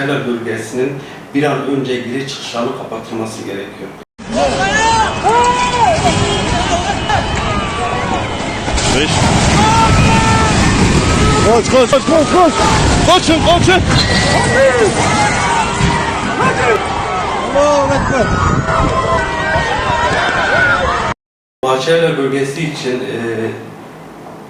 Bahçeler bölgesinin bir an önce giriş çıkışlarının kapatılması gerekiyor. Beş. Koş koş koş koş koş. Koşun koşun. Allahu Ekber. Bahçeler bölgesi için e,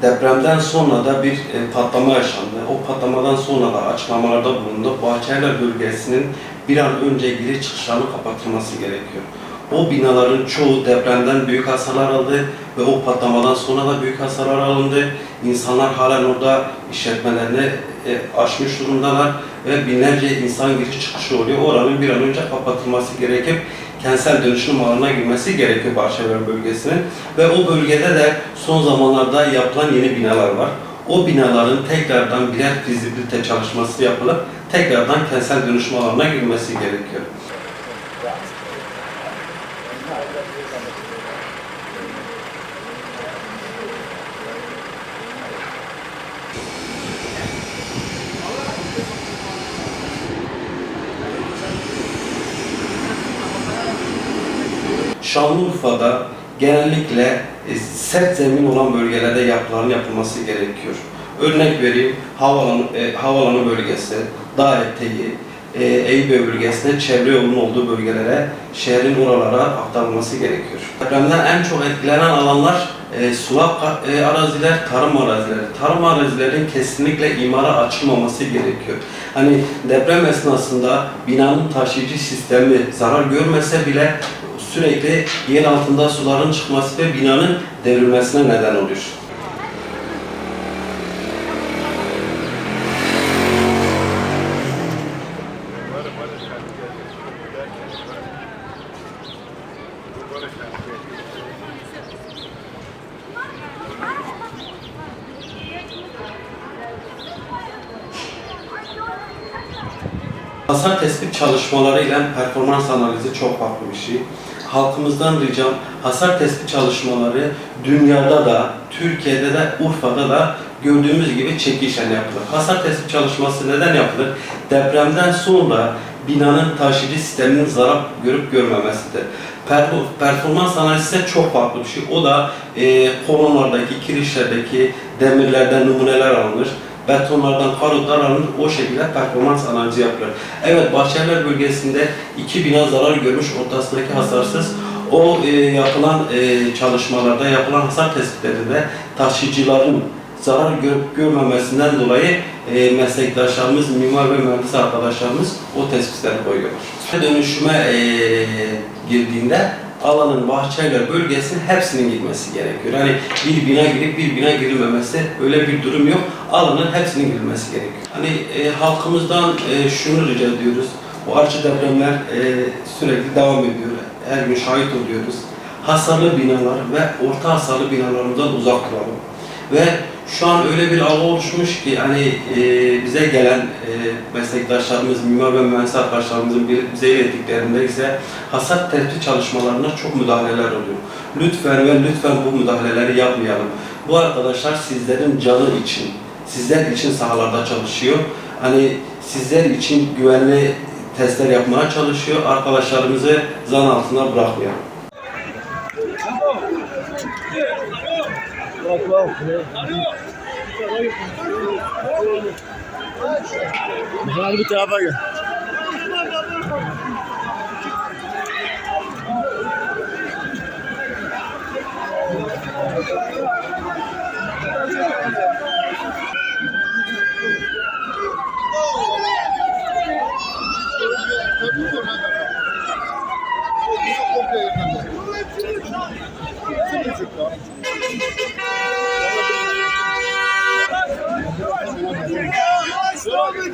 depremden sonra da bir e, patlama yaşandı. O patlamadan sonra da açıklamalarda bulundu. Bahçeler bölgesinin bir an önce giriş çıkışlarının kapatılması gerekiyor. O binaların çoğu depremden büyük hasarlar aldı ve o patlamadan sonra da büyük hasarlar alındı. İnsanlar halen orada işletmelerini e, açmış durumdalar ve binlerce insan giriş çıkışı oluyor. Oranın bir an önce kapatılması gerekip kentsel dönüşüm alanına girmesi gerekiyor Bahçeler bölgesinin. Ve o bölgede de son zamanlarda yapılan yeni binalar var. O binaların tekrardan birer fizibilite çalışması yapılıp tekrardan kentsel dönüşüm alanına girmesi gerekiyor. Şanlıurfa'da genellikle e, sert zemin olan bölgelerde yapıların yapılması gerekiyor. Örnek vereyim, havalanı, e, havalanı bölgesi, dağ eteği, e, Eyüp bölgesinde çevre yolunun olduğu bölgelere, şehrin oralara aktarılması gerekiyor. Depremden en çok etkilenen alanlar e, sulak e, araziler, tarım arazileri. Tarım arazilerin kesinlikle imara açılmaması gerekiyor. Hani deprem esnasında binanın taşıyıcı sistemi zarar görmese bile sürekli yer altında suların çıkması ve binanın devrilmesine neden oluyor. Hasar tespit çalışmalarıyla performans analizi çok farklı bir şey. Halkımızdan ricam hasar tespit çalışmaları dünyada da, Türkiye'de de, Urfa'da da gördüğümüz gibi çekişen yapılır. Hasar tespit çalışması neden yapılır? Depremden sonra binanın taşıyıcı sisteminin zarar görüp görmemesidir. Per- performans analizi çok farklı bir şey. O da e, kolonlardaki, kirişlerdeki demirlerden numuneler alınır betonlardan karotlar alınır, o şekilde performans analizi yapılır. Evet, Bahçeliler bölgesinde iki bina zarar görmüş, ortasındaki hasarsız. O e, yapılan e, çalışmalarda, yapılan hasar tespitlerinde taşıyıcıların zarar görüp görmemesinden dolayı e, meslektaşlarımız, mimar ve mühendis arkadaşlarımız o tespitleri koyuyorlar. Dönüşüme e, girdiğinde alanın bahçeler bölgesinin hepsinin gitmesi gerekiyor. Hani bir bina girip bir bina girilmemesi öyle bir durum yok. Alanın hepsinin girilmesi gerekiyor. Hani e, halkımızdan e, şunu rica ediyoruz. Bu artçı depremler e, sürekli devam ediyor. Her gün şahit oluyoruz. Hasarlı binalar ve orta hasarlı binalarımızdan uzak duralım. Ve şu an öyle bir algı oluşmuş ki hani e, bize gelen e, meslektaşlarımız, mimar ve mühendis arkadaşlarımızın bir- bize ilettiklerinde ise hasat tespit çalışmalarına çok müdahaleler oluyor. Lütfen ve lütfen bu müdahaleleri yapmayalım. Bu arkadaşlar sizlerin canı için, sizler için sahalarda çalışıyor. Hani sizler için güvenli testler yapmaya çalışıyor. Arkadaşlarımızı zan altına bırakmayalım. Hadi bu tarafa gel. Abdullah.